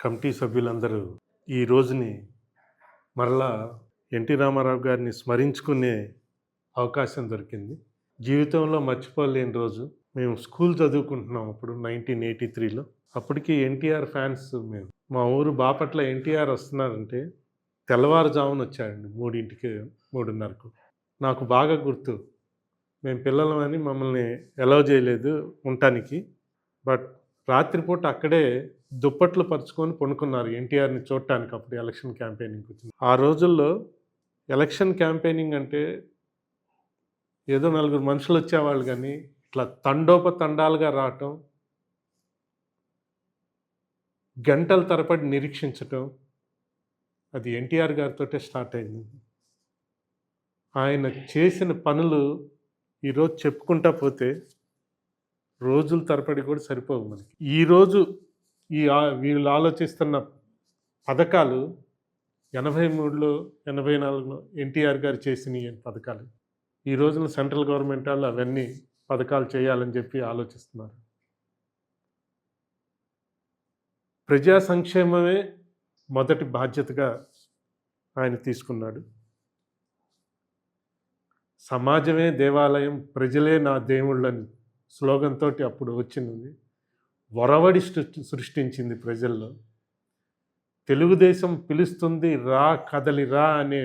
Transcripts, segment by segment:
Committee సభ్యులందరూ ఈ రోజుని మరలా ఎన్టీ రామారావు గారిని స్మరించుకునే అవకాశం దొరికింది. జీవితంలో మర్చిపోలేని రోజు. మేము స్కూల్ చదువుకుంటున్నాం అప్పుడు నైన్టీన్ ఎయిటీ త్రీలో. అప్పటికి ఎన్టీఆర్ ఫ్యాన్స్ మేము. మా ఊరు బాపట్ల ఎన్టీఆర్ వస్తున్నారంటే తెల్లవారుజామున వచ్చాడండి మూడింటికి మూడున్నరకు. నాకు బాగా గుర్తు. మేము పిల్లలమని మమ్మల్ని అలౌ చేయలేదు ఉండటానికి బట్ రాత్రిపూట అక్కడే దుప్పట్లు పరుచుకొని పండుకున్నారు ఎన్టీఆర్ని చూడటానికి అప్పుడు ఎలక్షన్ క్యాంపెయినింగ్ వచ్చింది ఆ రోజుల్లో ఎలక్షన్ క్యాంపెయినింగ్ అంటే ఏదో నలుగురు మనుషులు వచ్చేవాళ్ళు కానీ ఇట్లా తండోపతండాలుగా రావటం గంటల తరబడి నిరీక్షించటం అది ఎన్టీఆర్ గారితో స్టార్ట్ అయింది. ఆయన చేసిన పనులు ఈరోజు చెప్పుకుంటా పోతే రోజుల తరబడి కూడా సరిపోవు మనకి. ఈరోజు ఈ వీళ్ళు ఆలోచిస్తున్న పథకాలు ఎనభై మూడులో ఎనభై నాలుగులో ఎన్టీఆర్ గారు చేసిన పథకాలు? ఈ రోజున సెంట్రల్ గవర్నమెంట్ వాళ్ళు అవన్నీ పథకాలు చేయాలని చెప్పి ఆలోచిస్తున్నారు. ప్రజా సంక్షేమమే మొదటి బాధ్యతగా ఆయన తీసుకున్నాడు. సమాజమే దేవాలయం ప్రజలే నా దేవుళ్ళని స్లోగన్ తోటి అప్పుడు వచ్చింది. వరవడి సృష్టించింది ప్రజల్లో. తెలుగుదేశం పిలుస్తుంది రా కదలి రా అనే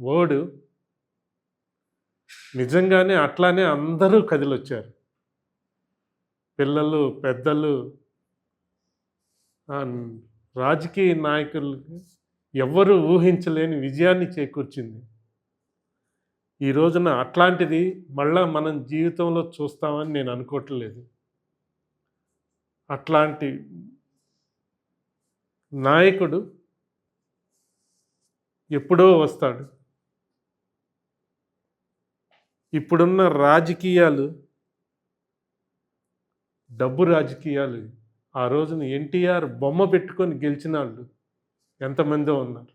వర్డ్ నిజంగానే అట్లానే అందరూ కదిలొచ్చారు. పిల్లలు పెద్దలు రాజకీయ నాయకులు ఎవ్వరూ ఊహించలేని విజయాన్ని చేకూర్చింది. ఈ రోజున అట్లాంటిది మళ్ళా మనం జీవితంలో చూస్తామని నేను అనుకోవట్లేదు. అట్లాంటి నాయకుడు ఎప్పుడో వస్తాడు. ఇప్పుడున్న రాజకీయాలు డబ్బు రాజకీయాలు ఆ రోజున ఎన్టీఆర్ బొమ్మ పెట్టుకొని గెలిచిన వాళ్ళు ఎంతమందో ఉన్నారు.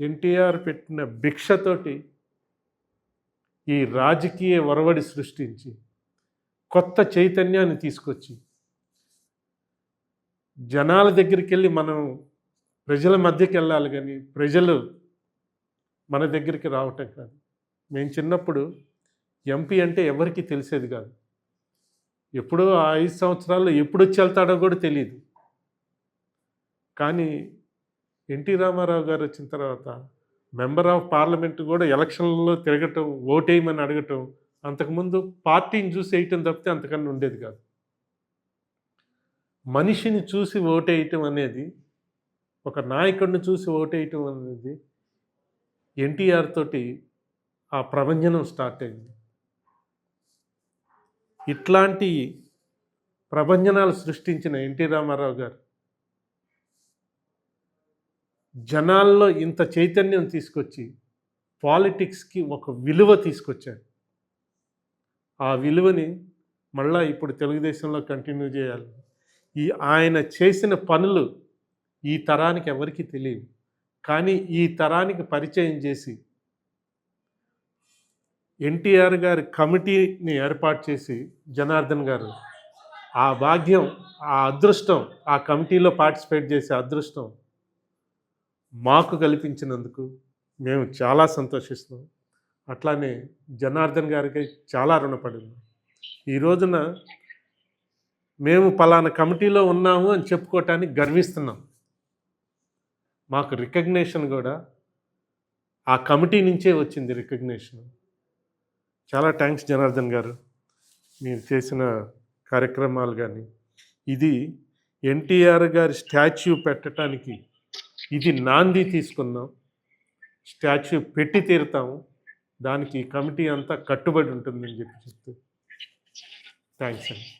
ఎన్టీఆర్ పెట్టిన భిక్షతోటి ఈ రాజకీయ ఒరవడి సృష్టించి కొత్త చైతన్యాన్ని తీసుకొచ్చి జనాల దగ్గరికి వెళ్ళి మనం ప్రజల మధ్యకి వెళ్ళాలి కానీ ప్రజలు మన దగ్గరికి రావటం కాదు. మేము చిన్నప్పుడు ఎంపీ అంటే ఎవరికి తెలిసేది కాదు. ఎప్పుడో ఆ ఐదు సంవత్సరాల్లో ఎప్పుడు వచ్చి వెళ్తాడో కూడా తెలియదు కానీ ఎన్టీ రామారావు గారు వచ్చిన తర్వాత మెంబర్ ఆఫ్ పార్లమెంట్ కూడా ఎలక్షన్లలో తిరగటం ఓటేయమని అడగటం అంతకుముందు పార్టీని చూసి వేయటం తప్పితే అంతకన్నా ఉండేది కాదు. మనిషిని చూసి ఓటేయటం అనేది ఒక నాయకుడిని చూసి ఓటేయటం అనేది ఎన్టీఆర్ తోటి ఆ ప్రభంజనం స్టార్ట్ అయింది. ఇట్లాంటి ప్రభంజనాలు సృష్టించిన ఎన్టీ రామారావు గారు జనాల్లో ఇంత చైతన్యం తీసుకొచ్చి పాలిటిక్స్కి ఒక విలువ తీసుకొచ్చారు. ఆ విలువని మళ్ళా ఇప్పుడు తెలుగుదేశంలో కంటిన్యూ చేయాలి. ఈ ఆయన చేసిన పనులు ఈ తరానికి ఎవరికీ తెలియదు కానీ ఈ తరానికి పరిచయం చేసి ఎన్టీఆర్ గారి కమిటీని ఏర్పాటు చేసి జనార్దన్ గారు ఆ భాగ్యం ఆ అదృష్టం ఆ కమిటీలో పార్టిసిపేట్ చేసే అదృష్టం మాకు కల్పించినందుకు మేము చాలా సంతోషిస్తున్నాం. అట్లానే జనార్దన్ గారికి చాలా రుణపడి ఈ రోజున మేము పలానా కమిటీలో ఉన్నాము అని చెప్పుకోవటానికి గర్విస్తున్నాం. మాకు రికగ్నేషన్ కూడా ఆ కమిటీ నుంచే వచ్చింది రికగ్నేషన్. చాలా థ్యాంక్స్ జనార్దన్ గారు. మీరు చేసిన కార్యక్రమాలు కానీ ఇది ఎన్టీఆర్ గారి స్టాచ్యూ పెట్టడానికి ఇది నాంది తీసుకున్నాం. స్టాచ్యూ పెట్టి తీరుతాము దానికి కమిటీ అంతా కట్టుబడి ఉంటుందని చెప్పి చెప్తూ థ్యాంక్స్ అండి.